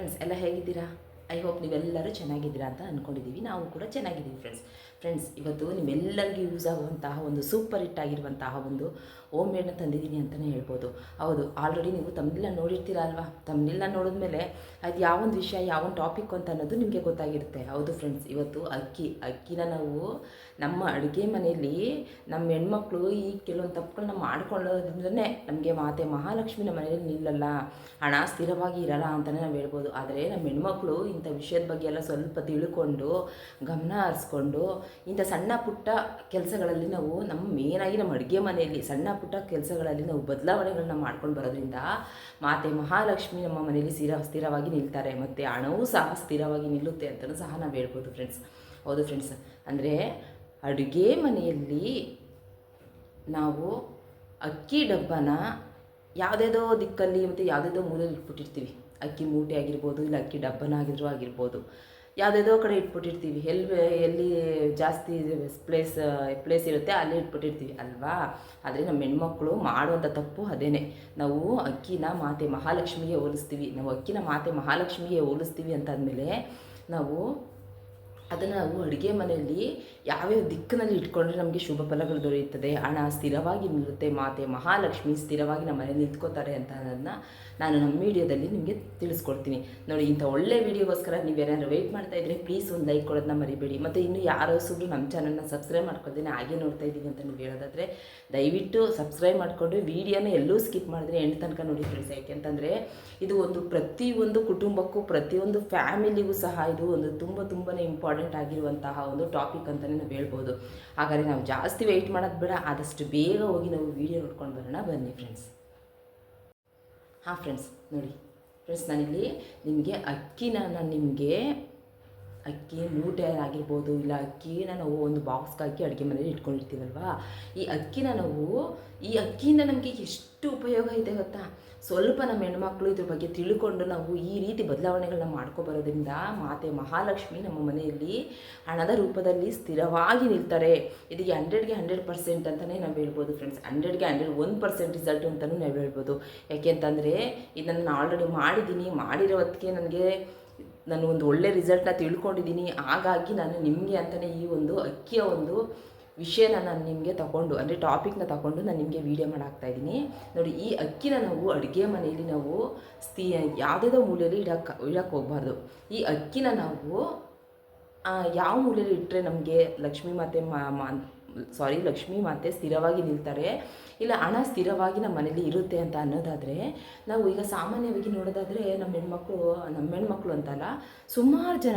Friends ಎಲ್ಲ ಹೇಗಿದ್ದೀರಾ? I hope ನೀವೆಲ್ಲರೂ ಚೆನ್ನಾಗಿದ್ದೀರಾ ಅಂತ ಅಂದ್ಕೊಂಡಿದ್ದೀವಿ ನಾವು ಕೂಡ ಚೆನ್ನಾಗಿದ್ದೀವಿ ಫ್ರೆಂಡ್ಸ್ ಫ್ರೆಂಡ್ಸ್ ಇವತ್ತು ನಿಮ್ಮೆಲ್ಲರಿಗೂ ಯೂಸ್ ಆಗುವಂತಹ ಒಂದು ಸೂಪರ್ ಹಿಟ್ ಆಗಿರುವಂತಹ ಒಂದು ಓಮ್ ಮೇಡ್ನ ತಂದಿದ್ದೀನಿ ಅಂತಲೇ ಹೇಳ್ಬೋದು. ಹೌದು ಆಲ್ರೆಡಿ ನೀವು ತಮ್ಮನೆಲ್ಲ ನೋಡಿರ್ತೀರ ಅಲ್ವಾ? ತಮ್ಮನೆಲ್ಲ ನೋಡಿದ್ಮೇಲೆ ಅದು ಯಾವೊಂದು ವಿಷಯ ಯಾವೊಂದು ಟಾಪಿಕ್ ಅಂತ ಅನ್ನೋದು ನಿಮಗೆ ಗೊತ್ತಾಗಿರುತ್ತೆ. ಹೌದು ಫ್ರೆಂಡ್ಸ್ ಇವತ್ತು ಅಕ್ಕಿ, ಅಕ್ಕಿನ ನಾವು ನಮ್ಮ ಅಡುಗೆ ಮನೆಯಲ್ಲಿ ನಮ್ಮ ಹೆಣ್ಮಕ್ಳು ಈ ಕೆಲವೊಂದು ತಪ್ಪುಗಳನ್ನ ಮಾಡ್ಕೊಳ್ಳೋದ್ರಿಂದನೇ ನಮಗೆ ಮಾತೆ ಮಹಾಲಕ್ಷ್ಮಿನ ಮನೆಯಲ್ಲಿ ನಿಲ್ಲಲ್ಲ, ಹಣ ಸ್ಥಿರವಾಗಿ ಇರಲ್ಲ ಅಂತಲೇ ನಾವು ಹೇಳ್ಬೋದು. ಆದರೆ ನಮ್ಮ ಹೆಣ್ಮಕ್ಳು ಇಂಥ ವಿಷಯದ ಬಗ್ಗೆ ಎಲ್ಲ ಸ್ವಲ್ಪ ತಿಳ್ಕೊಂಡು, ಗಮನ ಹರಿಸ್ಕೊಂಡು, ಇಂಥ ಸಣ್ಣ ಪುಟ್ಟ ಕೆಲಸಗಳಲ್ಲಿ ನಾವು ನಮ್ಮ ಮೇನಾಗಿ ನಮ್ಮ ಅಡುಗೆ ಮನೆಯಲ್ಲಿ ಸಣ್ಣ ಪುಟ್ಟ ಕೆಲಸಗಳಲ್ಲಿ ನಾವು ಬದಲಾವಣೆಗಳನ್ನ ಮಾಡ್ಕೊಂಡು ಬರೋದ್ರಿಂದ ಮಾತೆ ಮಹಾಲಕ್ಷ್ಮಿ ನಮ್ಮ ಮನೆಯಲ್ಲಿ ಸ್ಥಿರ, ಸ್ಥಿರವಾಗಿ ನಿಲ್ತಾರೆ. ಮತ್ತು ಹಣವೂ ಸಹ ಸ್ಥಿರವಾಗಿ ನಿಲ್ಲುತ್ತೆ ಅಂತಲೂ ಸಹ ನಾವು ಹೇಳ್ಬೋದು ಫ್ರೆಂಡ್ಸ್ ಹೌದು ಫ್ರೆಂಡ್ಸ್ ಅಂದರೆ ಅಡುಗೆ ಮನೆಯಲ್ಲಿ ನಾವು ಅಕ್ಕಿ ಡಬ್ಬನ ಯಾವುದೇದೋ ದಿಕ್ಕಲ್ಲಿ ಮತ್ತು ಯಾವುದೇದೋ ಮೂಲೆಯಲ್ಲಿ ಇಟ್ಬಿಟ್ಟಿರ್ತೀವಿ. ಅಕ್ಕಿ ಮೂಟೆ ಆಗಿರ್ಬೋದು, ಇಲ್ಲ ಅಕ್ಕಿ ಡಬ್ಬನ ಆಗಿದ್ರು ಆಗಿರ್ಬೋದು. ಯಾವುದೇದೋ ಕಡೆ ಇಟ್ಬಿಟ್ಟಿರ್ತೀವಿ. ಎಲ್ಲಿ ಎಲ್ಲಿ ಜಾಸ್ತಿ ಪ್ಲೇಸ್ ಪ್ಲೇಸ್ ಇರುತ್ತೆ ಅಲ್ಲಿ ಇಟ್ಬಿಟ್ಟಿರ್ತೀವಿ ಅಲ್ವಾ? ಆದರೆ ನಮ್ಮ ಹೆಣ್ಮಕ್ಳು ಮಾಡುವಂಥ ತಪ್ಪು ಅದೇನೆ. ನಾವು ಅಕ್ಕಿನ ಮಾತೆ ಮಹಾಲಕ್ಷ್ಮಿಗೆ ಹೋಲಿಸ್ತೀವಿ. ನಾವು ಅಕ್ಕಿನ ಮಾತೆ ಮಹಾಲಕ್ಷ್ಮಿಗೆ ಹೋಲಿಸ್ತೀವಿ ಅಂತಾದಮೇಲೆ ನಾವು ಅದನ್ನು ನಾವು ಅಡುಗೆ ಮನೆಯಲ್ಲಿ ಯಾವ್ಯಾವ ದಿಕ್ಕಿನಲ್ಲಿ ಇಟ್ಕೊಂಡ್ರೆ ನಮಗೆ ಶುಭ ಫಲಗಳು ದೊರೆಯುತ್ತದೆ? ಹಣ ಸ್ಥಿರವಾಗಿ ನಿಲ್ಲುತ್ತೆ, ಮಾತೆ ಮಹಾಲಕ್ಷ್ಮಿ ಸ್ಥಿರವಾಗಿ ನಮ್ಮ ಮನೇಲಿ ನಿಂತ್ಕೋತಾರೆ ಅಂತ ಅನ್ನೋದನ್ನ ನಾನು ನಮ್ಮ ವೀಡಿಯೋದಲ್ಲಿ ನಿಮಗೆ ತಿಳಿಸ್ಕೊಡ್ತೀನಿ. ನೋಡಿ, ಇಂಥ ಒಳ್ಳೆ ವೀಡಿಯೋಗೋಸ್ಕರ ನೀವೇನಾದ್ರು ವೆಯ್ಟ್ ಮಾಡ್ತಾ ಇದ್ರೆ ಪ್ಲೀಸ್ ಒಂದು ಲೈಕ್ ಕೊಡೋದನ್ನ ಮರಿಬೇಡಿ. ಮತ್ತು ಇನ್ನು ಯಾರೋ ಸುಳ್ಳು ನಮ್ಮ ಚಾನಲ್ನ ಸಬ್ಸ್ಕ್ರೈಬ್ ಮಾಡ್ಕೊಳ್ತೀನಿ ಹಾಗೆ ನೋಡ್ತಾ ಇದ್ದೀನಿ ಅಂತ ನೀವು ಹೇಳೋದಾದರೆ, ದಯವಿಟ್ಟು ಸಬ್ಸ್ಕ್ರೈಬ್ ಮಾಡಿಕೊಂಡು ವೀಡಿಯೋನ ಎಲ್ಲೂ ಸ್ಕಿಪ್ ಮಾಡಿದ್ರೆ ಎಂಟು ತನಕ ನೋಡಿ ಫ್ರೆಂಡ್ಸ್ ಯಾಕೆಂತಂದರೆ ಇದು ಒಂದು ಪ್ರತಿಯೊಂದು ಕುಟುಂಬಕ್ಕೂ, ಪ್ರತಿಯೊಂದು ಫ್ಯಾಮಿಲಿಗೂ ಸಹ ಇದು ಒಂದು ತುಂಬ ತುಂಬಾ ಇಂಪಾರ್ಟೆಂಟ್ ಆಗಿರುವಂತಹ ಒಂದು ಟಾಪಿಕ್ ಅಂತಲೇ ನಾವು ಹೇಳ್ಬೋದು. ಹಾಗಾದರೆ ನಾವು ಜಾಸ್ತಿ ವೆಯ್ಟ್ ಮಾಡೋದು ಬೇಡ, ಆದಷ್ಟು ಬೇಗ ಹೋಗಿ ನಾವು ವಿಡಿಯೋ ನೋಡ್ಕೊಂಡು ಬರೋಣ. ಬನ್ನಿ ಫ್ರೆಂಡ್ಸ್ ಹಾಂ ಫ್ರೆಂಡ್ಸ್ ನೋಡಿ. ಫ್ರೆಂಡ್ಸ್ ನಾನಿಲ್ಲಿ ನಿಮಗೆ ಅಕ್ಕಿನ ನಾನು ನಿಮಗೆ ಅಕ್ಕಿ ಮೂಟೆ ಆಗಿರ್ಬೋದು, ಇಲ್ಲ ಅಕ್ಕಿನ ನಾವು ಒಂದು ಬಾಕ್ಸ್ಗೆ ಹಾಕಿ ಅಡುಗೆ ಮನೇಲಿ ಇಟ್ಕೊಂಡಿರ್ತೀವಲ್ವ? ಈ ಅಕ್ಕಿನ ನಾವು, ಈ ಅಕ್ಕಿಯಿಂದ ನಮಗೆ ಎಷ್ಟು ಉಪಯೋಗ ಇದೆ ಗೊತ್ತಾ? ಸ್ವಲ್ಪ ನಮ್ಮ ಹೆಣ್ಮಕ್ಳು ಇದ್ರ ಬಗ್ಗೆ ತಿಳ್ಕೊಂಡು ನಾವು ಈ ರೀತಿ ಬದಲಾವಣೆಗಳನ್ನ ಮಾಡ್ಕೊಬರೋದ್ರಿಂದ ಮಾತೆ ಮಹಾಲಕ್ಷ್ಮಿ ನಮ್ಮ ಮನೆಯಲ್ಲಿ ಹಣದ ರೂಪದಲ್ಲಿ ಸ್ಥಿರವಾಗಿ ನಿಲ್ತಾರೆ. ಇದಕ್ಕೆ ಹಂಡ್ರೆಡ್ಗೆ ಹಂಡ್ರೆಡ್ ಪರ್ಸೆಂಟ್ ಅಂತಲೇ ನಾವು ಹೇಳ್ಬೋದು ಫ್ರೆಂಡ್ಸ್ ಹಂಡ್ರೆಡ್ಗೆ ಹಂಡ್ರೆಡ್ ಒನ್ ಪರ್ಸೆಂಟ್ ರಿಸಲ್ಟ್ ಅಂತಲೂ ನಾವು ಹೇಳ್ಬೋದು. ಯಾಕೆಂತಂದರೆ ಇದನ್ನು ನಾನು ಆಲ್ರೆಡಿ ಮಾಡಿದ್ದೀನಿ, ಮಾಡಿರೋ ಹೊತ್ತಿಗೆ ನನಗೆ ನಾನು ಒಂದು ಒಳ್ಳೆ ರಿಸಲ್ಟ್ನ ತಿಳ್ಕೊಂಡಿದ್ದೀನಿ. ಹಾಗಾಗಿ ನಾನು ನಿಮಗೆ ಅಂತಲೇ ಈ ಒಂದು ಅಕ್ಕಿಯ ಒಂದು ವಿಷಯನ ನಾನು ನಿಮಗೆ ತಗೊಂಡು, ಅಂದರೆ ಟಾಪಿಕ್ನ ತಗೊಂಡು ನಾನು ನಿಮಗೆ ವೀಡಿಯೋ ಇದ್ದೀನಿ. ನೋಡಿ, ಈ ಅಕ್ಕಿನ ನಾವು ಅಡುಗೆ ಮನೆಯಲ್ಲಿ ನಾವು ಸ್ಥಿ ಯಾವುದೇ ಮೂಲೆಯಲ್ಲಿ ಇಡಕ್ಕೆ ಇಡಕ್ಕೆ ಹೋಗಬಾರ್ದು. ಈ ಅಕ್ಕಿನ ನಾವು ಯಾವ ಮೂಲೆಯಲ್ಲಿ ಇಟ್ಟರೆ ನಮಗೆ ಲಕ್ಷ್ಮೀ ಮಾತೆ ಮಾ ಸಾರಿ, ಲಕ್ಷ್ಮೀ ಮಾತೆ ಸ್ಥಿರವಾಗಿ ನಿಲ್ತಾರೆ. ಇಲ್ಲ, ಹಣ ಸ್ಥಿರವಾಗಿ ನಮ್ಮ ಮನೇಲಿ ಇರುತ್ತೆ ಅಂತ ಅನ್ನೋದಾದರೆ, ನಾವು ಈಗ ಸಾಮಾನ್ಯವಾಗಿ ನೋಡೋದಾದರೆ ನಮ್ಮ ಹೆಣ್ಮಕ್ಳು ನಮ್ಮ ಹೆಣ್ಮಕ್ಳು ಅಂತಲ್ಲ, ಸುಮಾರು ಜನ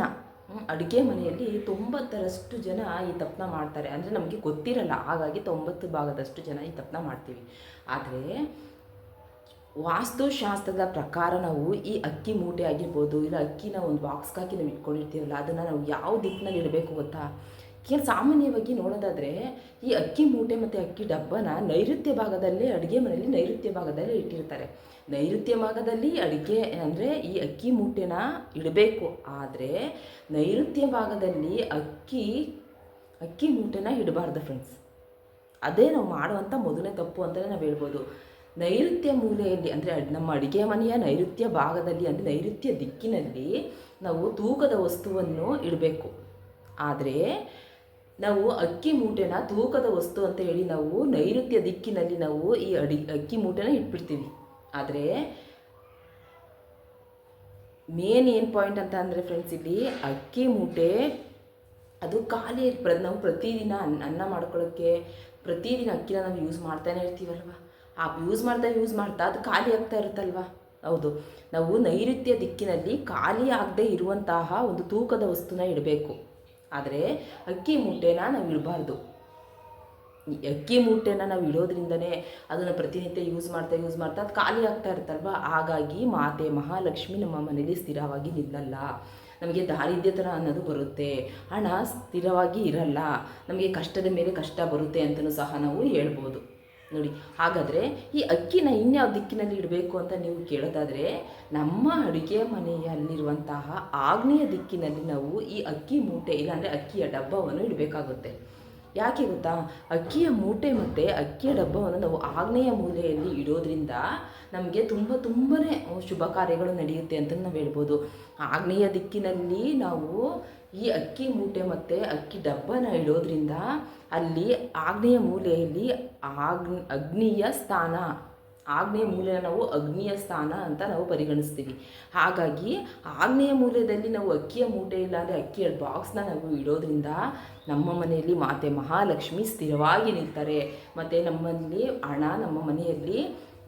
ಅಡುಗೆ ಮನೆಯಲ್ಲಿ ತೊಂಬತ್ತರಷ್ಟು ಜನ ಈ ತಪ್ಪನ್ನ ಮಾಡ್ತಾರೆ. ಅಂದರೆ ನಮಗೆ ಗೊತ್ತಿರಲ್ಲ, ಹಾಗಾಗಿ ತೊಂಬತ್ತು ಭಾಗದಷ್ಟು ಜನ ಈ ತಪ್ಪನ್ನ ಮಾಡ್ತೀವಿ. ಆದರೆ, ವಾಸ್ತುಶಾಸ್ತ್ರದ ಪ್ರಕಾರ ನಾವು ಈ ಅಕ್ಕಿ ಮೂಟೆ ಆಗಿರ್ಬೋದು, ಇಲ್ಲ ಅಕ್ಕಿನ ಒಂದು ಬಾಕ್ಸ್ಗಾಗಿ ಹಾಕಿ ನಾವು ಇಟ್ಕೊಂಡಿರ್ತೀವಲ್ಲ, ಅದನ್ನು ನಾವು ಯಾವ ದಿಕ್ಕಿನಲ್ಲಿ ಇಡಬೇಕು ಗೊತ್ತಾ? ಕೆಲ ಸಾಮಾನ್ಯವಾಗಿ ನೋಡೋದಾದರೆ, ಈ ಅಕ್ಕಿ ಮೂಟೆ ಮತ್ತು ಅಕ್ಕಿ ಡಬ್ಬನ ನೈಋತ್ಯ ಭಾಗದಲ್ಲಿ ಅಡುಗೆ ಮನೆಯಲ್ಲಿ ನೈಋತ್ಯ ಭಾಗದಲ್ಲಿ ಇಟ್ಟಿರ್ತಾರೆ. ನೈಋತ್ಯ ಭಾಗದಲ್ಲಿ ಅಡುಗೆ ಅಂದರೆ ಈ ಅಕ್ಕಿ ಮೂಟೆನ ಇಡಬೇಕು. ಆದರೆ ನೈಋತ್ಯ ಭಾಗದಲ್ಲಿ ಅಕ್ಕಿ ಅಕ್ಕಿ ಮೂಟೆನ ಇಡಬಾರ್ದು ಫ್ರೆಂಡ್ಸ್ ಅದೇ ನಾವು ಮಾಡುವಂಥ ಮೊದಲನೇ ತಪ್ಪು ಅಂತಲೇ ನಾವು ಹೇಳ್ಬೋದು. ನೈಋತ್ಯ ಮೂಲೆಯಲ್ಲಿ ಅಂದರೆ ನಮ್ಮ ಅಡುಗೆ ಮನೆಯ ನೈಋತ್ಯ ಭಾಗದಲ್ಲಿ ಅಂದರೆ ನೈಋತ್ಯ ದಿಕ್ಕಿನಲ್ಲಿ ನಾವು ತೂಕದ ವಸ್ತುವನ್ನು ಇಡಬೇಕು. ಆದರೆ ನಾವು ಅಕ್ಕಿ ಮೂಟೆನ ತೂಕದ ವಸ್ತು ಅಂತ ಹೇಳಿ ನಾವು ನೈಋತ್ಯ ದಿಕ್ಕಿನಲ್ಲಿ ನಾವು ಈ ಅಡಿ ಅಕ್ಕಿ ಮೂಟೆನ ಇಟ್ಬಿಡ್ತೀವಿ. ಆದರೆ ಮೇನ್ ಏನು ಪಾಯಿಂಟ್ ಅಂತ ಅಂದರೆ ಫ್ರೆಂಡ್ಸ್ ಇಲ್ಲಿ ಅಕ್ಕಿ ಮೂಟೆ ಅದು ಖಾಲಿ ಪ್ರ, ನಾವು ಪ್ರತಿದಿನ ಅನ್ನ ಅನ್ನ ಮಾಡ್ಕೊಳ್ಳೋಕ್ಕೆ ಪ್ರತಿದಿನ ಅಕ್ಕಿನ ನಾವು ಯೂಸ್ ಮಾಡ್ತಾನೆ ಇರ್ತೀವಲ್ವ? ಆ ಯೂಸ್ ಮಾಡ್ತಾ ಯೂಸ್ ಮಾಡ್ತಾ ಅದು ಖಾಲಿ ಆಗ್ತಾ ಇರುತ್ತಲ್ವ? ಹೌದು. ನಾವು ನೈಋತ್ಯ ದಿಕ್ಕಿನಲ್ಲಿ ಖಾಲಿ ಆಗದೆ ಇರುವಂತಹ ಒಂದು ತೂಕದ ವಸ್ತುನ ಇಡಬೇಕು. ಆದರೆ ಅಕ್ಕಿ ಮುಟ್ಟೆನ ನಾವು ಇಡಬಾರ್ದು. ಅಕ್ಕಿ ಮೂಟೆನ ನಾವು ಇಡೋದ್ರಿಂದನೇ ಅದನ್ನು ಪ್ರತಿನಿತ್ಯ ಯೂಸ್ ಮಾಡ್ತಾ ಯೂಸ್ ಮಾಡ್ತಾ ಅದು ಖಾಲಿ ಆಗ್ತಾ ಇರ್ತಲ್ವ ಹಾಗಾಗಿ ಮಾತೆ ಮಹಾಲಕ್ಷ್ಮಿ ನಮ್ಮ ಮನೇಲಿ ಸ್ಥಿರವಾಗಿ ನಿಲ್ಲಲ್ಲ. ನಮಗೆ ದಾರಿದ್ರ್ಯತನ ಅನ್ನೋದು ಬರುತ್ತೆ. ಹಣ ಸ್ಥಿರವಾಗಿ ಇರಲ್ಲ. ನಮಗೆ ಕಷ್ಟದ ಮೇಲೆ ಕಷ್ಟ ಬರುತ್ತೆ ಅಂತಲೂ ಸಹ ನಾವು ಹೇಳ್ಬೋದು. ನೋಡಿ, ಹಾಗಾದರೆ ಈ ಅಕ್ಕಿನ ಇನ್ಯಾವ ದಿಕ್ಕಿನಲ್ಲಿ ಇಡಬೇಕು ಅಂತ ನೀವು ಕೇಳೋದಾದರೆ, ನಮ್ಮ ಅಡುಗೆ ಮನೆಯಲ್ಲಿರುವಂತಹ ಆಗ್ನೇಯ ದಿಕ್ಕಿನಲ್ಲಿ ನಾವು ಈ ಅಕ್ಕಿ ಮೂಟೆ ಇಲ್ಲಾಂದರೆ ಅಕ್ಕಿಯ ಡಬ್ಬವನ್ನು ಇಡಬೇಕಾಗುತ್ತೆ. ಯಾಕೆ ಗೊತ್ತಾ? ಅಕ್ಕಿಯ ಮೂಟೆ ಮತ್ತು ಅಕ್ಕಿಯ ಡಬ್ಬವನ್ನು ನಾವು ಆಗ್ನೇಯ ಮೂಲೆಯಲ್ಲಿ ಇಡೋದ್ರಿಂದ ನಮಗೆ ತುಂಬ ತುಂಬಾ ಶುಭ ಕಾರ್ಯಗಳು ನಡೆಯುತ್ತೆ ಅಂತ ನಾವು ಹೇಳ್ಬೋದು. ಆಗ್ನೇಯ ದಿಕ್ಕಿನಲ್ಲಿ ನಾವು ಈ ಅಕ್ಕಿ ಮೂಟೆ ಮತ್ತು ಅಕ್ಕಿ ಡಬ್ಬನ ಇಡೋದ್ರಿಂದ ಅಲ್ಲಿ ಆಗ್ನೇಯ ಮೂಲೆಯಲ್ಲಿ ಆಗ್, ಅಗ್ನಿಯ ಸ್ಥಾನ. ಆಗ್ನೇಯ ಮೂಲೆಯ ನಾವು ಅಗ್ನಿಯ ಸ್ಥಾನ ಅಂತ ನಾವು ಪರಿಗಣಿಸ್ತೀವಿ. ಹಾಗಾಗಿ ಆಗ್ನೇಯ ಮೂಲೆಯಲ್ಲಿ ನಾವು ಅಕ್ಕಿಯ ಮೂಟೆ ಇಲ್ಲ ಅಂದರೆ ಅಕ್ಕಿಯ ಬಾಕ್ಸ್ನ ನಾವು ಇಡೋದ್ರಿಂದ ನಮ್ಮ ಮನೆಯಲ್ಲಿ ಮಾತೆ ಮಹಾಲಕ್ಷ್ಮಿ ಸ್ಥಿರವಾಗಿ ನಿಲ್ತಾರೆ. ಮತ್ತು ನಮ್ಮಲ್ಲಿ ಹಣ ನಮ್ಮ ಮನೆಯಲ್ಲಿ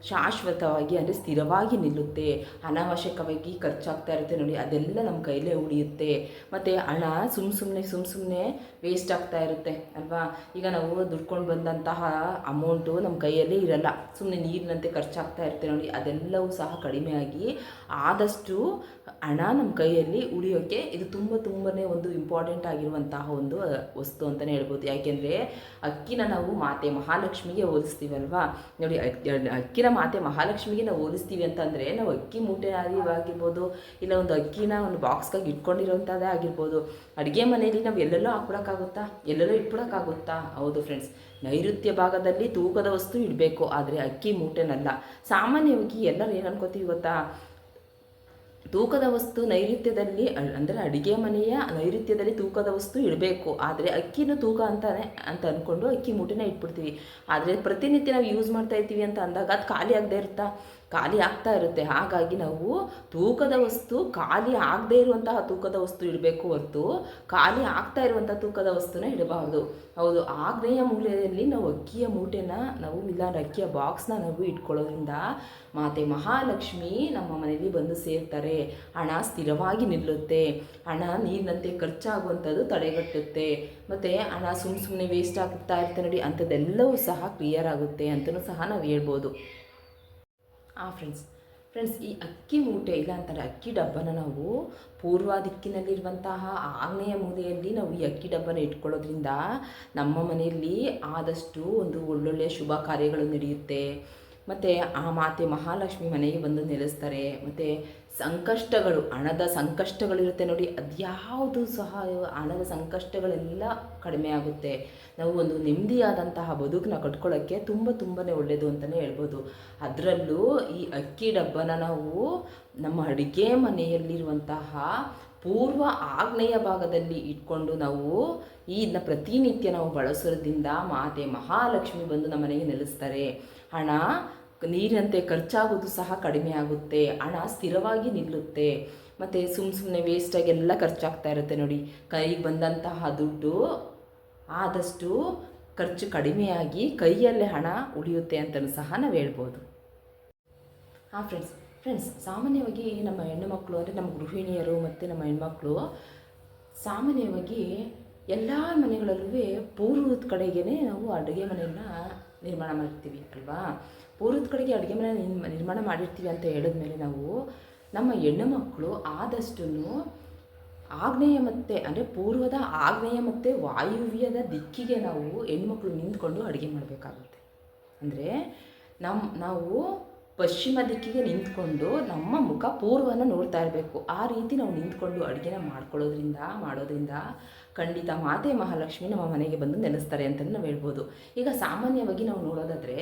ಶಾಶ್ವತವಾಗಿ ಅಂದರೆ ಸ್ಥಿರವಾಗಿ ನಿಲ್ಲುತ್ತೆ. ಅನಾವಶ್ಯಕವಾಗಿ ಖರ್ಚಾಗ್ತಾ ಇರುತ್ತೆ ನೋಡಿ, ಅದೆಲ್ಲ ನಮ್ಮ ಕೈಲೇ ಉಳಿಯುತ್ತೆ. ಮತ್ತು ಹಣ ಸುಮ್ಮ ಸುಮ್ಮನೆ ಸುಮ್ಮ ಸುಮ್ಮನೆ ವೇಸ್ಟ್ ಆಗ್ತಾ ಇರುತ್ತೆ, ಅಲ್ವಾ? ಈಗ ನಾವು ದುಡ್ಕೊಂಡು ಬಂದಂತಹ ಅಮೌಂಟು ನಮ್ಮ ಕೈಯಲ್ಲೇ ಇರಲ್ಲ. ಸುಮ್ಮನೆ ನೀರಿನಂತೆ ಖರ್ಚಾಗ್ತಾ ಇರುತ್ತೆ ನೋಡಿ, ಅದೆಲ್ಲವೂ ಸಹ ಕಡಿಮೆಯಾಗಿ ಆದಷ್ಟು ಹಣ ನಮ್ಮ ಕೈಯಲ್ಲಿ ಉಳಿಯೋಕ್ಕೆ ಇದು ತುಂಬ ತುಂಬಾ ಒಂದು ಇಂಪಾರ್ಟೆಂಟ್ ಆಗಿರುವಂತಹ ಒಂದು ವಸ್ತು ಅಂತಲೇ ಹೇಳ್ಬೋದು. ಯಾಕೆಂದರೆ ಅಕ್ಕಿನ ನಾವು ಮಾತೆ ಮಹಾಲಕ್ಷ್ಮಿಗೆ ಹೋಲಿಸ್ತೀವಲ್ವಾ? ನೋಡಿ ಅಕ್ಕಿನ ಮಾತೆ ಮಹಾಲಕ್ಷ್ಮಿಗೆ ನಾವು ಹೋಲಿಸ್ತೀವಿ ಅಂತಂದರೆ ನಾವು ಅಕ್ಕಿ ಮೂಟೆ ಆಗಿರ್ಬೋದು ಇಲ್ಲ ಒಂದು ಅಕ್ಕಿನ ಒಂದು ಬಾಕ್ಸ್ಗಾಗಿ ಇಟ್ಕೊಂಡಿರೋಂಥದ್ದೇ ಆಗಿರ್ಬೋದು. ಅಡುಗೆ ಮನೆಯಲ್ಲಿ ನಾವು ಎಲ್ಲೆಲ್ಲೋ ಹಾಕ್ಬಿಡೋಕ್ಕಾಗುತ್ತಾ ಎಲ್ಲೆಲ್ಲೋ ಇಟ್ಬಿಡೋಕ್ಕಾಗುತ್ತಾ ಹೌದು ಫ್ರೆಂಡ್ಸ್ ನೈಋತ್ಯ ಭಾಗದಲ್ಲಿ ತೂಕದ ವಸ್ತು ಇಡಬೇಕು, ಆದರೆ ಅಕ್ಕಿ ಮೂಟೆನಲ್ಲ. ಸಾಮಾನ್ಯವಾಗಿ ಎಲ್ಲರೂ ಏನು ಅನ್ಕೋತೀವಿ ಗೊತ್ತಾ? ತೂಕದ ವಸ್ತು ನೈಋತ್ಯದಲ್ಲಿ ಅಂದರೆ ಅಡುಗೆ ಮನೆಯ ನೈಋತ್ಯದಲ್ಲಿ ತೂಕದ ವಸ್ತು ಇಡಬೇಕು. ಆದರೆ ಅಕ್ಕಿನೂ ತೂಕ ಅಂತಾನೆ, ಅಂತ ಅಂದ್ಕೊಂಡು ಅಕ್ಕಿ ಮೂಟೆನ ಇಟ್ಬಿಡ್ತೀವಿ. ಆದರೆ ಪ್ರತಿನಿತ್ಯ ನಾವು ಯೂಸ್ ಮಾಡ್ತಾ ಇರ್ತೀವಿ ಅಂತ ಅಂದಾಗ ಅದು ಖಾಲಿ ಆಗದೆ ಇರುತ್ತಾ? ಖಾಲಿ ಆಗ್ತಾ ಇರುತ್ತೆ. ಹಾಗಾಗಿ ನಾವು ತೂಕದ ವಸ್ತು ಖಾಲಿ ಆಗದೇ ಇರುವಂತಹ ತೂಕದ ವಸ್ತು ಇಡಬೇಕು ಹೊರತು ಖಾಲಿ ಆಗ್ತಾ ಇರುವಂಥ ತೂಕದ ವಸ್ತುನ ಇಡಬಾರ್ದು. ಹೌದು, ಆಗ್ನೇಯ ಮೂಲೆಯಲ್ಲಿ ನಾವು ಅಕ್ಕಿಯ ಮೂಟೆನ ನಾವು ಇಲ್ಲ ಅಕ್ಕಿಯ ಬಾಕ್ಸ್ನ ನಾವು ಇಟ್ಕೊಳ್ಳೋದ್ರಿಂದ ಮಾತೆ ಮಹಾಲಕ್ಷ್ಮಿ ನಮ್ಮ ಮನೆಯಲ್ಲಿ ಬಂದು ಸೇರ್ತಾರೆ. ಹಣ ಸ್ಥಿರವಾಗಿ ನಿಲ್ಲುತ್ತೆ. ಹಣ ನೀರಿನಂತೆ ಖರ್ಚಾಗುವಂಥದ್ದು ತಡೆಗಟ್ಟುತ್ತೆ. ಮತ್ತು ಹಣ ಸುಮ್ಮ ಸುಮ್ಮನೆ ವೇಸ್ಟ್ ಆಗ್ತಾ ಇರುತ್ತೆ ನೋಡಿ, ಅಂಥದ್ದೆಲ್ಲವೂ ಸಹ ಕ್ಲಿಯರ್ ಆಗುತ್ತೆ ಅಂತಲೂ ಸಹ ನಾವು ಹೇಳ್ಬೋದು. ಆ ಫ್ರೆಂಡ್ಸ್ ಫ್ರೆಂಡ್ಸ್ ಈ ಅಕ್ಕಿ ಮೂಟೆ ಇಲ್ಲ ಅಂತಾರೆ, ಅಕ್ಕಿ ಡಬ್ಬನ ನಾವು ಪೂರ್ವ ದಿಕ್ಕಿನಲ್ಲಿರುವಂತಹ ಆಗ್ನೇಯ ಮೂಲೆಯಲ್ಲಿ ನಾವು ಈ ಅಕ್ಕಿ ಡಬ್ಬನ ಇಟ್ಕೊಳ್ಳೋದ್ರಿಂದ ನಮ್ಮ ಮನೆಯಲ್ಲಿ ಆದಷ್ಟು ಒಂದು ಒಳ್ಳೊಳ್ಳೆಯ ಶುಭ ಕಾರ್ಯಗಳು ನಡೆಯುತ್ತೆ. ಮತ್ತು ಆ ಮಾತೆ ಮಹಾಲಕ್ಷ್ಮಿ ಮನೆಗೆ ಬಂದು ನೆಲೆಸ್ತಾರೆ. ಮತ್ತು ಸಂಕಷ್ಟಗಳು, ಹಣದ ಸಂಕಷ್ಟಗಳಿರುತ್ತೆ ನೋಡಿ. ಅದ್ಯಾವುದು ಸಹ ಹಣದ ಸಂಕಷ್ಟಗಳೆಲ್ಲ ಕಡಿಮೆ ಆಗುತ್ತೆ. ನಾವು ಒಂದು ನೆಮ್ಮದಿಯಾದಂತಹ ಬದುಕನ್ನ ಕಟ್ಕೊಳ್ಳೋಕ್ಕೆ ತುಂಬ ತುಂಬಾ ಒಳ್ಳೆಯದು ಅಂತಲೇ ಹೇಳ್ಬೋದು. ಅದರಲ್ಲೂ ಈ ಅಕ್ಕಿ ಡಬ್ಬನ ನಾವು ನಮ್ಮ ಅಡುಗೆ ಮನೆಯಲ್ಲಿರುವಂತಹ ಪೂರ್ವ ಆಗ್ನೇಯ ಭಾಗದಲ್ಲಿ ಇಟ್ಕೊಂಡು ನಾವು ಇದನ್ನ ಪ್ರತಿನಿತ್ಯ ನಾವು ಬಳಸೋದ್ರಿಂದ ಮಾತೆ ಮಹಾಲಕ್ಷ್ಮಿ ಬಂದು ನಮ್ಮ ಮನೆಗೆ ನೆಲೆಸ್ತಾರೆ. ಹಣ ನೀರಿನಂತೆ ಖರ್ಚಾಗೋದು ಸಹ ಕಡಿಮೆ ಆಗುತ್ತೆ. ಹಣ ಸ್ಥಿರವಾಗಿ ನಿಲ್ಲುತ್ತೆ. ಮತ್ತು ಸುಮ್ಮ ಸುಮ್ಮನೆ ವೇಸ್ಟಾಗಿ ಎಲ್ಲ ಖರ್ಚಾಗ್ತಾ ಇರುತ್ತೆ ನೋಡಿ. ಕೈಗೆ ಬಂದಂತಹ ದುಡ್ಡು ಆದಷ್ಟು ಖರ್ಚು ಕಡಿಮೆಯಾಗಿ ಕೈಯಲ್ಲೇ ಹಣ ಉಳಿಯುತ್ತೆ ಅಂತಲೂ ಸಹ ನಾವು ಹೇಳ್ಬೋದು. ಹಾಂ ಫ್ರೆಂಡ್ಸ್ ಫ್ರೆಂಡ್ಸ್ ಸಾಮಾನ್ಯವಾಗಿ ನಮ್ಮ ಹೆಣ್ಣು ಮಕ್ಕಳು ಅಂದರೆ ನಮ್ಮ ಗೃಹಿಣಿಯರು ಮತ್ತು ನಮ್ಮ ಹೆಣ್ಮಕ್ಳು ಸಾಮಾನ್ಯವಾಗಿ ಎಲ್ಲ ಮನೆಗಳಲ್ಲೂ ಪೂರ್ವದ ಕಡೆಗೇ ನಾವು ಅಡುಗೆ ಮನೆಯನ್ನು ನಿರ್ಮಾಣ ಮಾಡ್ತೀವಿ, ಅಲ್ವಾ? ಪೂರ್ವದ ಕಡೆಗೆ ಅಡುಗೆ ಮನೆ ನಿರ್ಮಾಣ ಮಾಡಿರ್ತೀವಿ ಅಂತ ಹೇಳಿದ್ಮೇಲೆ ನಾವು ನಮ್ಮ ಹೆಣ್ಣು ಮಕ್ಕಳು ಆದಷ್ಟು ಆಗ್ನೇಯ ಮತ್ತು, ಅಂದರೆ ಪೂರ್ವದ ಆಗ್ನೇಯ ಮತ್ತು ವಾಯುವ್ಯದ ದಿಕ್ಕಿಗೆ ನಾವು ಹೆಣ್ಮಕ್ಳು ನಿಂತ್ಕೊಂಡು ಅಡುಗೆ ಮಾಡಬೇಕಾಗುತ್ತೆ. ಅಂದರೆ ನಮ್ಮ ನಾವು ಪಶ್ಚಿಮ ದಿಕ್ಕಿಗೆ ನಿಂತ್ಕೊಂಡು ನಮ್ಮ ಮುಖ ಪೂರ್ವನ ನೋಡ್ತಾ ಇರಬೇಕು. ಆ ರೀತಿ ನಾವು ನಿಂತ್ಕೊಂಡು ಅಡುಗೆನ ಮಾಡ್ಕೊಳ್ಳೋದ್ರಿಂದ, ಮಾಡೋದ್ರಿಂದ ಖಂಡಿತ ಮಾತೆ ಮಹಾಲಕ್ಷ್ಮಿ ನಮ್ಮ ಮನೆಗೆ ಬಂದು ನೆನೆಸ್ತಾರೆ ಅಂತ ನಾವು ಹೇಳ್ಬೋದು. ಈಗ ಸಾಮಾನ್ಯವಾಗಿ ನಾವು ನೋಡೋದಾದರೆ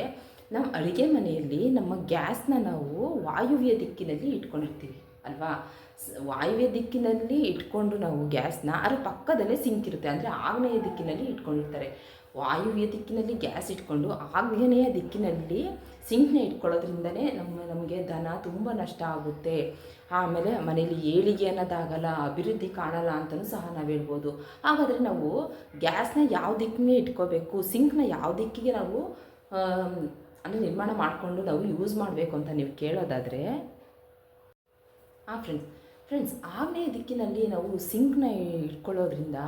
ನಮ್ಮ ಅಡುಗೆ ಮನೆಯಲ್ಲಿ ನಮ್ಮ ಗ್ಯಾಸ್ನ ನಾವು ವಾಯುವ್ಯ ದಿಕ್ಕಿನಲ್ಲಿ ಇಟ್ಕೊಂಡಿರ್ತೀವಿ, ಅಲ್ವಾ? ವಾಯುವ್ಯ ದಿಕ್ಕಿನಲ್ಲಿ ಇಟ್ಕೊಂಡು ನಾವು ಗ್ಯಾಸ್ನ ಅದರ ಪಕ್ಕದಲ್ಲೇ ಸಿಂಕ್ ಇರುತ್ತೆ. ಅಂದರೆ ಆಗ್ನೇಯ ದಿಕ್ಕಿನಲ್ಲಿ ಇಟ್ಕೊಂಡಿರ್ತಾರೆ. ವಾಯುವ್ಯ ದಿಕ್ಕಿನಲ್ಲಿ ಗ್ಯಾಸ್ ಇಟ್ಕೊಂಡು ಆಗ್ನೇಯ ದಿಕ್ಕಿನಲ್ಲಿ ಸಿಂಕ್ನ ಇಟ್ಕೊಳ್ಳೋದ್ರಿಂದನೇ ನಮ್ಮ, ನಮಗೆ ದನ ತುಂಬ ನಷ್ಟ ಆಗುತ್ತೆ. ಆಮೇಲೆ ಮನೇಲಿ ಏಳಿಗೆ ಅನ್ನೋದಾಗಲ್ಲ, ಅಭಿವೃದ್ಧಿ ಕಾಣಲ್ಲ ಅಂತಲೂ ಸಹ ನಾವು ಹೇಳ್ಬೋದು. ಹಾಗಾದರೆ ನಾವು ಗ್ಯಾಸ್ನ ಯಾವ ದಿಕ್ಕನ್ನೇ ಇಟ್ಕೋಬೇಕು? ಸಿಂಕ್ನ ಯಾವ ದಿಕ್ಕಿಗೆ ನಾವು ಅಂದರೆ ನಿರ್ಮಾಣ ಮಾಡಿಕೊಂಡು ನಾವು ಯೂಸ್ ಮಾಡಬೇಕು ಅಂತ ನೀವು ಕೇಳೋದಾದರೆ ಹಾಂ ಫ್ರೆಂಡ್ಸ್ ಫ್ರೆಂಡ್ಸ್ ಆಗ್ನೇಯ ದಿಕ್ಕಿನಲ್ಲಿ ನಾವು ಸಿಂಕ್ನ ಇಟ್ಕೊಳ್ಳೋದ್ರಿಂದ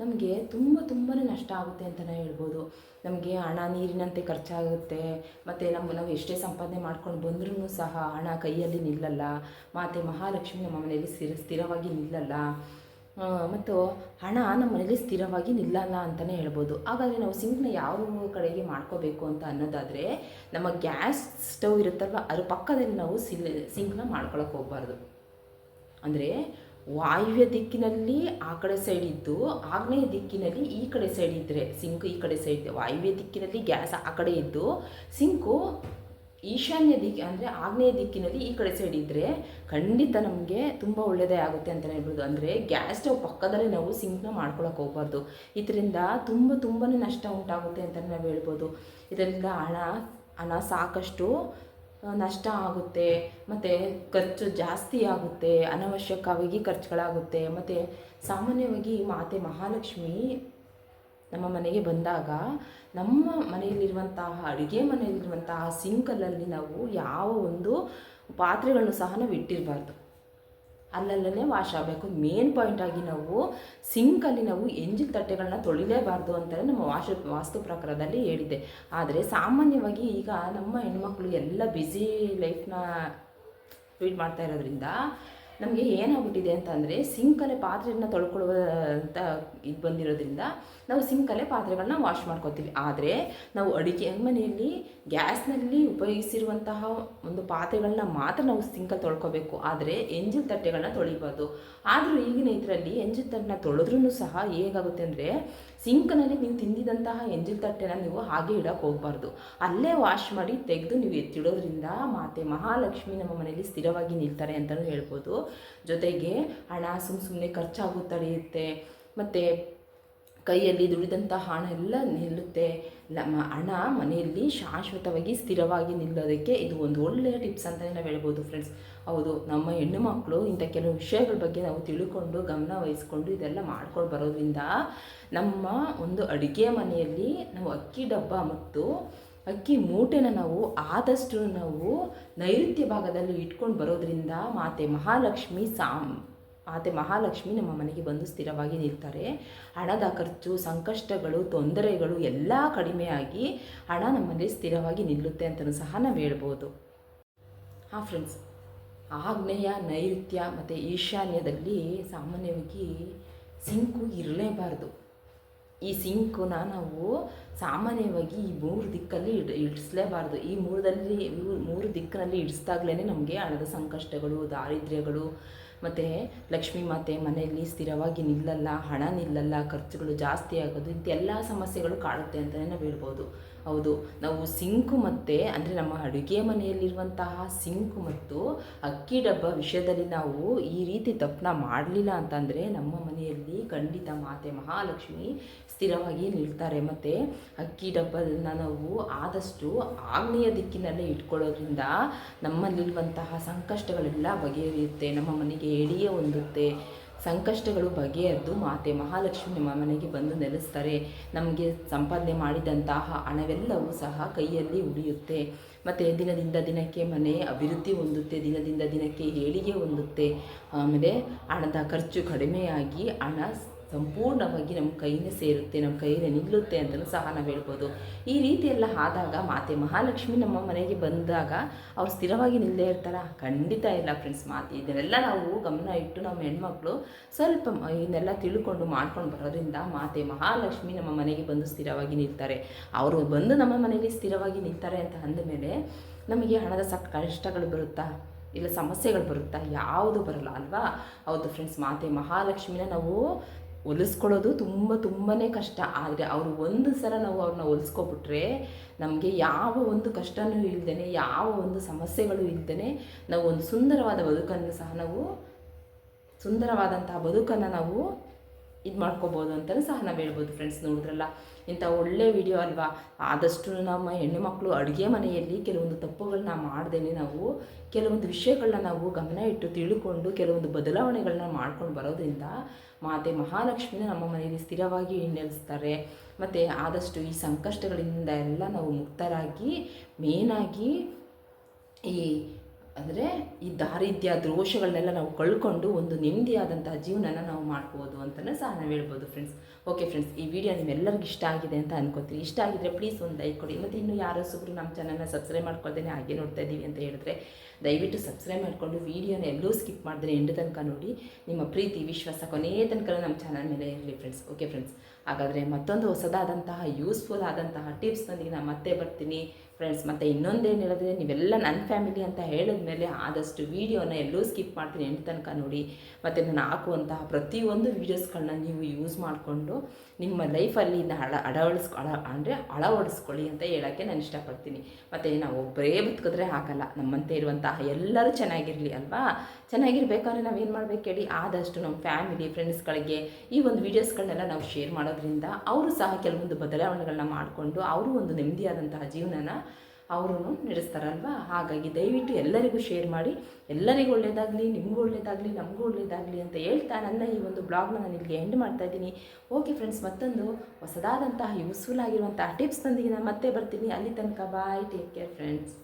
ನಮಗೆ ತುಂಬ ತುಂಬಾ ನಷ್ಟ ಆಗುತ್ತೆ ಅಂತಲೇ ಹೇಳ್ಬೋದು. ನಮಗೆ ಹಣ ನೀರಿನಂತೆ ಖರ್ಚಾಗುತ್ತೆ, ಮತ್ತು ನಮ್ಮ ನಾವು ಎಷ್ಟೇ ಸಂಪಾದನೆ ಮಾಡ್ಕೊಂಡು ಬಂದ್ರೂ ಸಹ ಹಣ ಕೈಯಲ್ಲಿ ನಿಲ್ಲಲ್ಲ ಮಾತೆ ಮಹಾಲಕ್ಷ್ಮಿ ನಮ್ಮ ಮನೆಯಲ್ಲಿ ಸ್ಥಿರ, ಸ್ಥಿರವಾಗಿ ನಿಲ್ಲಲ್ಲ. ಮತ್ತು ಹಣ ನಮ್ಮ ಮನೇಲಿ ಸ್ಥಿರವಾಗಿ ನಿಲ್ಲಲ್ಲ ಅಂತಲೇ ಹೇಳ್ಬೋದು. ಹಾಗಾದರೆ ನಾವು ಸಿಂಕ್ನ ಯಾವ ಕಡೆಗೆ ಮಾಡ್ಕೋಬೇಕು ಅಂತ ಅನ್ನೋದಾದರೆ, ನಮ್ಮ ಗ್ಯಾಸ್ ಸ್ಟವ್ ಇರುತ್ತಲ್ವ ಅದ್ರ ಪಕ್ಕದಲ್ಲಿ ನಾವು ಸಿಲ್, ಸಿಂಕ್ನ ಮಾಡ್ಕೊಳಕ್ಕೆ ಹೋಗ್ಬಾರ್ದು. ಅಂದರೆ ವಾಯುವ್ಯ ದಿಕ್ಕಿನಲ್ಲಿ ಆ ಕಡೆ ಸೈಡ್ ಇದ್ದು, ಆಗ್ನೇಯ ದಿಕ್ಕಿನಲ್ಲಿ ಈ ಕಡೆ ಸೈಡ್ ಇದ್ದರೆ ಸಿಂಕು ಈ ಕಡೆ ಸೈಡ್ ವಾಯುವ್ಯ ದಿಕ್ಕಿನಲ್ಲಿ ಗ್ಯಾಸ್ ಆ ಕಡೆ ಇದ್ದು, ಸಿಂಕು ಈಶಾನ್ಯ ದಿಕ್ಕಿ ಅಂದರೆ ಆಗ್ನೇಯ ದಿಕ್ಕಿನಲ್ಲಿ ಈ ಕಡೆ ಸೈಡ್ ಇದ್ದರೆ ಖಂಡಿತ ನಮಗೆ ತುಂಬ ಒಳ್ಳೆಯದೇ ಆಗುತ್ತೆ ಅಂತಲೇ ಹೇಳ್ಬೋದು. ಅಂದರೆ ಗ್ಯಾಸ್ ಸ್ಟವ್ ಪಕ್ಕದಲ್ಲೇ ನಾವು ಸಿಂಕ್ನ ಮಾಡ್ಕೊಳಕ್ಕೆ ಹೋಗ್ಬಾರ್ದು. ಇದರಿಂದ ತುಂಬ ತುಂಬಾ ನಷ್ಟ ಉಂಟಾಗುತ್ತೆ ಅಂತಲೇ ನಾವು ಹೇಳ್ಬೋದು. ಇದರಿಂದ ಹಣ ಹಣ ಸಾಕಷ್ಟು ನಷ್ಟ ಆಗುತ್ತೆ. ಮತ್ತು ಖರ್ಚು ಜಾಸ್ತಿ ಆಗುತ್ತೆ. ಅನವಶ್ಯಕವಾಗಿ ಖರ್ಚುಗಳಾಗುತ್ತೆ. ಮತ್ತು ಸಾಮಾನ್ಯವಾಗಿ ಮಾತೆ ಮಹಾಲಕ್ಷ್ಮಿ ನಮ್ಮ ಮನೆಗೆ ಬಂದಾಗ ನಮ್ಮ ಮನೆಯಲ್ಲಿರುವಂತಹ, ಅಡುಗೆ ಮನೆಯಲ್ಲಿರುವಂತಹ ಸಿಂಕಲ್ಲಲ್ಲಿ ನಾವು ಯಾವ ಒಂದು ಪಾತ್ರೆಗಳನ್ನು ಸಹ ನಾವು ಇಟ್ಟಿರಬಾರ್ದು. ಅಲ್ಲಲ್ಲೇ ವಾಶ್ ಆಗಬೇಕು. ಮೇನ್ ಪಾಯಿಂಟ್ ಆಗಿ ನಾವು ಸಿಂಕಲ್ಲಿ ನಾವು ಎಂಜಿಲ್ ತಟ್ಟೆಗಳನ್ನ ತೊಳಿಲೇಬಾರ್ದು ಅಂತಲೇ ನಮ್ಮ ವಾಶ, ವಾಸ್ತು ಪ್ರಕಾರದಲ್ಲಿ ಹೇಳಿದೆ ಆದರೆ ಸಾಮಾನ್ಯವಾಗಿ ಈಗ ನಮ್ಮ ಹೆಣ್ಮಕ್ಳು ಎಲ್ಲ ಬ್ಯುಸಿ ಲೈಫ್ನ ಫೀಡ್ ಮಾಡ್ತಾ ಇರೋದ್ರಿಂದ ನಮಗೆ ಏನಾಗ್ಬಿಟ್ಟಿದೆ ಅಂತಂದರೆ ಸಿಂಕಲ್ಲೇ ಪಾತ್ರೆಯನ್ನು ತೊಳ್ಕೊಳ್ಳುವ ಅಂತ ಇದು ಬಂದಿರೋದ್ರಿಂದ ನಾವು ಸಿಂಕಲ್ಲೇ ಪಾತ್ರೆಗಳನ್ನ ವಾಶ್ ಮಾಡ್ಕೊತೀವಿ. ಆದರೆ ನಾವು ಅಡುಗೆ ಮನೆಯಲ್ಲಿ ಗ್ಯಾಸ್ನಲ್ಲಿ ಉಪಯೋಗಿಸಿರುವಂತಹ ಒಂದು ಪಾತ್ರೆಗಳನ್ನ ಮಾತ್ರ ನಾವು ಸಿಂಕಲ್ಲಿ ತೊಳ್ಕೊಬೇಕು. ಆದರೆ ಎಂಜಿಲ್ ತಟ್ಟೆಗಳನ್ನ ತೊಳಿಬಾರ್ದು. ಆದರೂ ಈಗಿನ ಇದರಲ್ಲಿ ಎಂಜಿಲ್ ತಟ್ಟೆನ ತೊಳೆದ್ರೂ ಸಹ ಹೇಗಾಗುತ್ತೆ ಅಂದರೆ ಸಿಂಕ್ನಲ್ಲಿ ನೀವು ತಿಂದಿದಂತಹ ಎಂಜಿಲ್ ತಟ್ಟೆನ ನೀವು ಹಾಗೆ ಇಡಕ್ಕೆ ಹೋಗಬಾರ್ದು. ಅಲ್ಲೇ ವಾಶ್ ಮಾಡಿ ತೆಗೆದು ನೀವು ಎತ್ತಿಡೋದ್ರಿಂದ ಮಾತೆ ಮಹಾಲಕ್ಷ್ಮಿ ನಮ್ಮ ಮನೆಯಲ್ಲಿ ಸ್ಥಿರವಾಗಿ ನಿಲ್ತಾರೆ ಅಂತಲೂ ಹೇಳ್ಬೋದು. ಜೊತೆಗೆ ಹಣ ಸುಮ್ಮ ಸುಮ್ಮನೆ ಖರ್ಚಾಗೋ ತಡೆಯುತ್ತೆ ಮತ್ತು ಕೈಯಲ್ಲಿ ದುಡಿದಂತಹ ಹಣ ಎಲ್ಲ ನಿಲ್ಲುತ್ತೆ. ನಮ್ಮ ಹಣ ಮನೆಯಲ್ಲಿ ಶಾಶ್ವತವಾಗಿ ಸ್ಥಿರವಾಗಿ ನಿಲ್ಲೋದಕ್ಕೆ ಇದು ಒಂದು ಒಳ್ಳೆಯ ಟಿಪ್ಸ್ ಅಂತಲೇ ನಾವು ಹೇಳ್ಬೋದು ಫ್ರೆಂಡ್ಸ್ ಹೌದು, ನಮ್ಮ ಹೆಣ್ಣು ಮಕ್ಕಳು ಇಂಥ ಕೆಲವು ವಿಷಯಗಳ ಬಗ್ಗೆ ನಾವು ತಿಳ್ಕೊಂಡು, ಗಮನ ವಹಿಸ್ಕೊಂಡು ಇದೆಲ್ಲ ಮಾಡ್ಕೊಂಡು ಬರೋದ್ರಿಂದ ನಮ್ಮ ಒಂದು ಅಡುಗೆ ಮನೆಯಲ್ಲಿ ನಾವು ಅಕ್ಕಿ ಡಬ್ಬ ಮತ್ತು ಅಕ್ಕಿ ಮೂಟೆನ ನಾವು ಆದಷ್ಟು ನಾವು ನೈಋತ್ಯ ಭಾಗದಲ್ಲಿ ಇಟ್ಕೊಂಡು ಬರೋದ್ರಿಂದ ಮಾತೆ ಮಹಾಲಕ್ಷ್ಮಿ ಸಾಮ್ ಮಾತೆ ಮಹಾಲಕ್ಷ್ಮಿ ನಮ್ಮ ಮನೆಗೆ ಬಂದು ಸ್ಥಿರವಾಗಿ ನಿಲ್ತಾರೆ. ಹಣದ ಖರ್ಚು, ಸಂಕಷ್ಟಗಳು, ತೊಂದರೆಗಳು ಎಲ್ಲ ಕಡಿಮೆಯಾಗಿ ಹಣ ನಮ್ಮಲ್ಲಿ ಸ್ಥಿರವಾಗಿ ನಿಲ್ಲುತ್ತೆ ಅಂತಲೂ ಸಹ ನಾವು ಹೇಳ್ಬೋದು. ಹಾಂ ಫ್ರೆಂಡ್ಸ್ ಆಗ್ನೇಯ ನೈಋತ್ಯ ಮತ್ತು ಈಶಾನ್ಯದಲ್ಲಿ ಸಾಮಾನ್ಯವಾಗಿ ಸಿಂಕು ಇರಲೇಬಾರ್ದು. ಈ ಸಿಂಕನ್ನ ನಾವು ಸಾಮಾನ್ಯವಾಗಿ ಈ ಮೂರು ದಿಕ್ಕಲ್ಲಿ ಇಡ್, ಇಡಿಸ್ಲೇಬಾರ್ದು. ಈ ಮೂರದಲ್ಲಿ ಮೂರು ದಿಕ್ಕಿನಲ್ಲಿ ಇಡಿಸ್ದಾಗ್ಲೇ ನಮಗೆ ಹಣದ ಸಂಕಷ್ಟಗಳು, ದಾರಿದ್ರ್ಯಗಳು ಮತ್ತು ಲಕ್ಷ್ಮೀ ಮಾತೆ ಮನೆಯಲ್ಲಿ ಸ್ಥಿರವಾಗಿ ನಿಲ್ಲಲ್ಲ, ಹಣ ನಿಲ್ಲಲ್ಲ, ಖರ್ಚುಗಳು ಜಾಸ್ತಿ ಆಗೋದು ಇಂತೆಲ್ಲ ಸಮಸ್ಯೆಗಳು ಕಾಡುತ್ತೆ ಅಂತಲೇ ನಾವು ಹೇಳ್ಬೋದು. ಹೌದು. ನಾವು ಸಿಂಕು ಮತ್ತು, ಅಂದರೆ ನಮ್ಮ ಅಡುಗೆ ಮನೆಯಲ್ಲಿರುವಂತಹ ಸಿಂಕು ಮತ್ತು ಅಕ್ಕಿ ಡಬ್ಬ ವಿಷಯದಲ್ಲಿ ನಾವು ಈ ರೀತಿ ತಪ್ಪನ್ನ ಮಾಡಲಿಲ್ಲ ಅಂತಂದರೆ ನಮ್ಮ ಮನೆಯಲ್ಲಿ ಖಂಡಿತ ಮಾತೆ ಮಹಾಲಕ್ಷ್ಮಿ ಸ್ಥಿರವಾಗಿ ನಿಲ್ತಾರೆ. ಮತ್ತು ಅಕ್ಕಿ ಡಬ್ಬನ ನಾವು ಆದಷ್ಟು ಆಗ್ನೇಯ ದಿಕ್ಕಿನಲ್ಲೇ ಇಟ್ಕೊಳ್ಳೋದ್ರಿಂದ ನಮ್ಮಲ್ಲಿರುವಂತಹ ಸಂಕಷ್ಟಗಳೆಲ್ಲ ಬಗೆಹರಿಯುತ್ತೆ. ನಮ್ಮ ಮನೆಗೆ ಎಡಿಯೇ ಹೊಂದುತ್ತೆ. ಸಂಕಷ್ಟಗಳು ಬಗೆಯದ್ದು ಮಾತೆ. ಮಹಾಲಕ್ಷ್ಮಿ ನಮ್ಮ ಮನೆಗೆ ಬಂದು ನೆಲೆಸ್ತಾರೆ. ನಮಗೆ ಸಂಪಾದನೆ ಮಾಡಿದಂತಹ ಹಣವೆಲ್ಲವೂ ಸಹ ಕೈಯಲ್ಲಿ ಉಳಿಯುತ್ತೆ. ಮತ್ತು ದಿನದಿಂದ ದಿನಕ್ಕೆ ಮನೆ ಅಭಿವೃದ್ಧಿ ಹೊಂದುತ್ತೆ. ದಿನದಿಂದ ದಿನಕ್ಕೆ ಏಳಿಗೆ ಹೊಂದುತ್ತೆ. ಆಮೇಲೆ ಹಣದ ಖರ್ಚು ಕಡಿಮೆಯಾಗಿ ಹಣ ಸಂಪೂರ್ಣವಾಗಿ ನಮ್ಮ ಕೈನೇ ಸೇರುತ್ತೆ, ನಮ್ಮ ಕೈನೇ ನಿಲ್ಲುತ್ತೆ ಅಂತಲೂ ಸಹ ನಾವು ಹೇಳ್ಬೋದು. ಈ ರೀತಿ ಎಲ್ಲ ಆದಾಗ ಮಾತೆ ಮಹಾಲಕ್ಷ್ಮಿ ನಮ್ಮ ಮನೆಗೆ ಬಂದಾಗ ಅವ್ರು ಸ್ಥಿರವಾಗಿ ನಿಲ್ಲದೇ ಇರ್ತಾರ? ಖಂಡಿತ ಇಲ್ಲ ಫ್ರೆಂಡ್ಸ್ ಮಾತೆ. ಇದನ್ನೆಲ್ಲ ನಾವು ಗಮನ ಇಟ್ಟು ನಮ್ಮ ಹೆಣ್ಮಕ್ಳು ಸ್ವಲ್ಪ ಇದನ್ನೆಲ್ಲ ತಿಳ್ಕೊಂಡು ಮಾಡ್ಕೊಂಡು ಬರೋದ್ರಿಂದ ಮಾತೆ ಮಹಾಲಕ್ಷ್ಮಿ ನಮ್ಮ ಮನೆಗೆ ಬಂದು ಸ್ಥಿರವಾಗಿ ನಿಲ್ತಾರೆ. ಅವರು ಬಂದು ನಮ್ಮ ಮನೆಯಲ್ಲಿ ಸ್ಥಿರವಾಗಿ ನಿಲ್ತಾರೆ ಅಂತ ಅಂದಮೇಲೆ ನಮಗೆ ಹಣದ ಸಕ್ ಕಷ್ಟಗಳು ಬರುತ್ತಾ? ಇಲ್ಲ ಸಮಸ್ಯೆಗಳು ಬರುತ್ತಾ? ಯಾವುದು ಬರಲ್ಲ ಅಲ್ವಾ? ಹೌದು ಫ್ರೆಂಡ್ಸ್ ಮಾತೆ ಮಹಾಲಕ್ಷ್ಮಿನ ನಾವು ಹೊಲಿಸ್ಕೊಳ್ಳೋದು ತುಂಬ ತುಂಬಾ ಕಷ್ಟ. ಆದರೆ ಅವರು ಒಂದು ಸಲ ನಾವು ಅವ್ರನ್ನ ಹೊಲಿಸ್ಕೊಬಿಟ್ರೆ ನಮಗೆ ಯಾವ ಒಂದು ಕಷ್ಟನೂ ಇಲ್ಲದೇ ಯಾವ ಒಂದು ಸಮಸ್ಯೆಗಳು ಇಲ್ಲದೇ ನಾವು ಒಂದು ಸುಂದರವಾದ ಬದುಕನ್ನು ಸಹ ನಾವು, ಸುಂದರವಾದಂತಹ ಬದುಕನ್ನು ನಾವು ಇದು ಮಾಡ್ಕೋಬೋದು ಅಂತಲೂ ಸಹ ನಾವು ಹೇಳ್ಬೋದು ಫ್ರೆಂಡ್ಸ್ ನೋಡಿದ್ರಲ್ಲ. ಇಂಥ ಒಳ್ಳೆ ವಿಡಿಯೋ ಅಲ್ವಾ? ಆದಷ್ಟು ನಮ್ಮ ಹೆಣ್ಣು ಮಕ್ಕಳು ಅಡುಗೆ ಮನೆಯಲ್ಲಿ ಕೆಲವೊಂದು ತಪ್ಪುಗಳನ್ನ ಮಾಡ್ದೇನೆ ನಾವು, ಕೆಲವೊಂದು ವಿಷಯಗಳನ್ನ ನಾವು ಗಮನ ಇಟ್ಟು ತಿಳ್ಕೊಂಡು, ಕೆಲವೊಂದು ಬದಲಾವಣೆಗಳನ್ನ ಮಾಡ್ಕೊಂಡು ಬರೋದ್ರಿಂದ ಮಾತೆ ಮಹಾಲಕ್ಷ್ಮಿನ ನಮ್ಮ ಮನೆಯಲ್ಲಿ ಸ್ಥಿರವಾಗಿ ಹಿನ್ನೆಲೆಸ್ತಾರೆ. ಮತ್ತು ಆದಷ್ಟು ಈ ಸಂಕಷ್ಟಗಳಿಂದ ಎಲ್ಲ ನಾವು ಮುಕ್ತರಾಗಿ, ಮೇನಾಗಿ ಈ ಅಂದರೆ ಈ ದಾರಿದ್ರ್ಯ ದೋಷಗಳನ್ನೆಲ್ಲ ನಾವು ಕಳ್ಕೊಂಡು ಒಂದು ನೆಮ್ಮದಿಯಾದಂತಹ ಜೀವನನ ನಾವು ಮಾಡ್ಬೋದು ಅಂತಲೂ ಸಹ ನಾವು ಹೇಳ್ಬೋದು ಫ್ರೆಂಡ್ಸ್ ಓಕೆ ಫ್ರೆಂಡ್ಸ್ ಈ ವಿಡಿಯೋ ನಿಮ್ಮೆಲ್ಲರಿಗೂ ಇಷ್ಟ ಆಗಿದೆ ಅಂತ ಅನ್ಕೋತೀನಿ ಇಷ್ಟ ಆಗಿದ್ರೆ ಪ್ಲೀಸ್ ಒಂದು ಲೈಕ್ ಕೊಡಿ. ಮತ್ತು ಇನ್ನು ಯಾರೋ ಸುಬ್ರು ನಮ್ಮ ಚಾನಲ್ನ ಸಬ್ಸ್ಕ್ರೈಬ್ ಮಾಡ್ಕೊಳ್ದೇನೆ ಹಾಗೆ ನೋಡ್ತಾ ಇದ್ದೀವಿ ಅಂತ ಹೇಳಿದ್ರೆ, ದಯವಿಟ್ಟು ಸಬ್ಸ್ಕ್ರೈಬ್ ಮಾಡಿಕೊಂಡು ವೀಡಿಯೋನ ಎಲ್ಲೂ ಸ್ಕಿಪ್ ಮಾಡಿದ್ರೆ ಎಂಡು ತನಕ ನೋಡಿ. ನಿಮ್ಮ ಪ್ರೀತಿ, ವಿಶ್ವಾಸ ಕೊನೆಯ ತನಕ ನಮ್ಮ ಚಾನಲ್ ಮೇಲೆ ಇರಲಿ ಫ್ರೆಂಡ್ಸ್ ಓಕೆ ಫ್ರೆಂಡ್ಸ್ ಹಾಗಾದರೆ ಮತ್ತೊಂದು ಹೊಸದಾದಂತಹ ಯೂಸ್ಫುಲ್ ಆದಂತಹ ಟಿಪ್ಸ್ನೊಂದಿಗೆ ನಾನು ಮತ್ತೆ ಬರ್ತೀನಿ. ಫ್ರೆಂಡ್ಸ್ ಮತ್ತು ಇನ್ನೊಂದೇನು ಹೇಳಿದ್ರೆ, ನೀವೆಲ್ಲ ನನ್ನ ಫ್ಯಾಮಿಲಿ ಅಂತ ಹೇಳಿದ ಮೇಲೆ ಆದಷ್ಟು ವೀಡಿಯೋನ ಎಲ್ಲೂ ಸ್ಕಿಪ್ ಮಾಡ್ತೀನಿ ಎಂಟು ತನಕ ನೋಡಿ. ಮತ್ತು ನಾನು ಹಾಕುವಂತಹ ಪ್ರತಿಯೊಂದು ವೀಡಿಯೋಸ್ಗಳನ್ನ ನೀವು ಯೂಸ್ ಮಾಡಿಕೊಂಡು ನಿಮ್ಮ ಲೈಫಲ್ಲಿ ಇದನ್ನ ಅಳ ಅಳವಡಿಸ್ಕೊ ಅಳ, ಅಂದರೆ ಅಳವಡಿಸ್ಕೊಳ್ಳಿ ಅಂತ ಹೇಳೋಕ್ಕೆ ನಾನು ಇಷ್ಟಪಡ್ತೀನಿ. ಮತ್ತು ನಾವು ಒಬ್ಬರೇ ಬದುಕಿದ್ರೆ ಹಾಕಲ್ಲ ನಮ್ಮಂತೆ ಇರುವಂತಹ ಎಲ್ಲರೂ ಚೆನ್ನಾಗಿರಲಿ ಅಲ್ವಾ? ಚೆನ್ನಾಗಿರ್ಬೇಕಾದ್ರೆ ನಾವೇನು ಮಾಡಬೇಕು ಹೇಳಿ? ಆದಷ್ಟು ನಮ್ಮ ಫ್ಯಾಮಿಲಿ ಫ್ರೆಂಡ್ಸ್ಗಳಿಗೆ ಈ ಒಂದು ವೀಡಿಯೋಸ್ಗಳನ್ನೆಲ್ಲ ನಾವು ಶೇರ್ ಮಾಡೋದ್ರಿಂದ ಅವರು ಸಹ ಕೆಲವೊಂದು ಬದಲಾವಣೆಗಳನ್ನ ಮಾಡಿಕೊಂಡು ಅವರು ಒಂದು ನೆಮ್ಮದಿಯಾದಂತಹ ಜೀವನನ ಅವರು ನಡೆಸ್ತಾರಲ್ವಾ? ಹಾಗಾಗಿ ದಯವಿಟ್ಟು ಎಲ್ಲರಿಗೂ ಶೇರ್ ಮಾಡಿ, ಎಲ್ಲರಿಗೂ ಒಳ್ಳೆಯದಾಗಲಿ ನಿಮಗೂ ಒಳ್ಳೆಯದಾಗಲಿ ನಮಗೂ ಒಳ್ಳೆಯದಾಗಲಿ ಅಂತ ಹೇಳ್ತಾ ನನ್ನ ಈ ಒಂದು ಬ್ಲಾಗ್ನ ನಾನು ಇಲ್ಲಿಗೆ ಎಂಡ್ ಮಾಡ್ತಾ ಇದ್ದೀನಿ. ಓಕೆ ಫ್ರೆಂಡ್ಸ್ ಮತ್ತೊಂದು ಹೊಸದಾದಂತಹ ಯೂಸ್ಫುಲ್ ಆಗಿರುವಂತಹ ಟಿಪ್ಸ್ನೊಂದಿಗೆ ನಾನು ಮತ್ತೆ ಬರ್ತೀನಿ. ಅಲ್ಲಿ ತನಕ ಬಾಯ್ ಟೇಕ್ ಕೇರ್ ಫ್ರೆಂಡ್ಸ್